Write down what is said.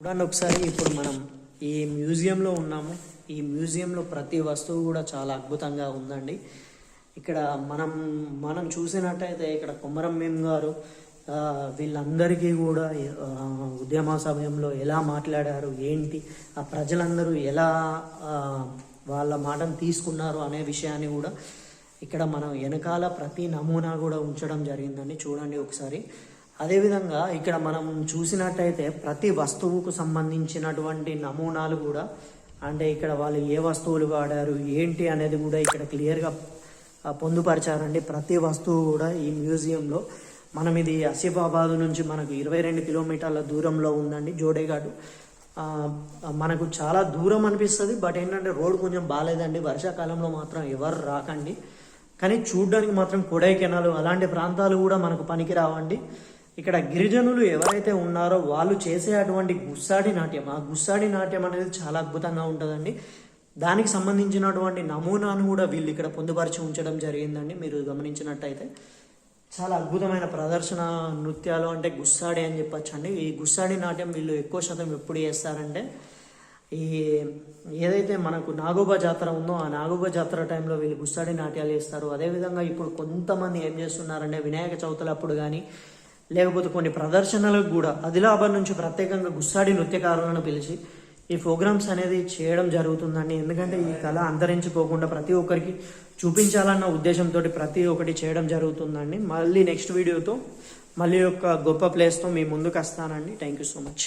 చూడండి ఒకసారి ఇప్పుడు మనం ఈ మ్యూజియంలో ఉన్నాము. ఈ మ్యూజియంలో ప్రతి వస్తువు కూడా చాలా అద్భుతంగా ఉందండి. ఇక్కడ మనం మనం చూసినట్టయితే ఇక్కడ కొమరం భీం గారు వీళ్ళందరికీ కూడా ఉద్యమ సమయంలో ఎలా మాట్లాడారు ఏంటి ఆ ప్రజలందరూ ఎలా వాళ్ళ మాటను తీసుకున్నారు అనే విషయాన్ని కూడా ఇక్కడ మనం వెనకాల ప్రతి నమూనా కూడా ఉంచడం జరిగిందండి. చూడండి ఒకసారి. అదేవిధంగా ఇక్కడ మనం చూసినట్టయితే ప్రతి వస్తువుకు సంబంధించినటువంటి నమూనాలు కూడా అంటే ఇక్కడ వాళ్ళు ఏ వస్తువులు వాడారు ఏంటి అనేది కూడా ఇక్కడ క్లియర్గా పొందుపరిచారండి. ప్రతి వస్తువు కూడా ఈ మ్యూజియంలో. మనం ఇది ఆసిఫాబాద్ నుంచి మనకు ఇరవై రెండు కిలోమీటర్ల దూరంలో ఉందండి జోడేఘాటు. మనకు చాలా దూరం అనిపిస్తుంది బట్ ఏంటంటే రోడ్ కొంచెం బాగాలేదండి వర్షాకాలంలో మాత్రం ఎవరు రాకండి. కానీ చూడడానికి మాత్రం కొడైకెనాలు అలాంటి ప్రాంతాలు కూడా మనకు పనికి రావండి ఇక్కడ గిరిజనులు ఎవరైతే ఉన్నారో వాళ్ళు చేసే అటువంటి గుస్సాడి నాట్యం ఆ గుస్సాడి నాట్యం అనేది చాలా అద్భుతంగా ఉంటుందండి. దానికి సంబంధించినటువంటి నమూనాను కూడా వీళ్ళు ఇక్కడ పొందుపరిచి ఉంచడం జరిగిందండి. మీరు గమనించినట్టయితే చాలా అద్భుతమైన ప్రదర్శన నృత్యాలు అంటే గుస్సాడి అని చెప్పచ్చు అండి ఈ గుస్సాడి నాట్యం వీళ్ళు ఎక్కువ శాతం ఎప్పుడు చేస్తారంటే ఈ ఏదైతే మనకు నాగోబా జాతర ఉందో ఆ నాగోబా జాతర టైంలో వీళ్ళు గుస్సాడి నాట్యాలు చేస్తారు. అదేవిధంగా ఇప్పుడు కొంతమంది ఏం చేస్తున్నారంటే వినాయక చవితులప్పుడు కానీ లేకపోతే కొన్ని ప్రదర్శనలకు కూడా ఆదిలాబాద్ నుంచి ప్రత్యేకంగా గుస్సాడి నృత్యకారులను పిలిచి ఈ ప్రోగ్రామ్స్ అనేది చేయడం జరుగుతుందండి. ఎందుకంటే ఈ కళ అంతరించిపోకుండా ప్రతి ఒక్కరికి చూపించాలన్న ఉద్దేశంతో ప్రతి ఒక్కటి చేయడం జరుగుతుందండి. మళ్ళీ నెక్స్ట్ వీడియోతో మళ్ళీ ఒక గొప్ప ప్లేస్తో మీ ముందుకు వస్తానండి. Thank you so much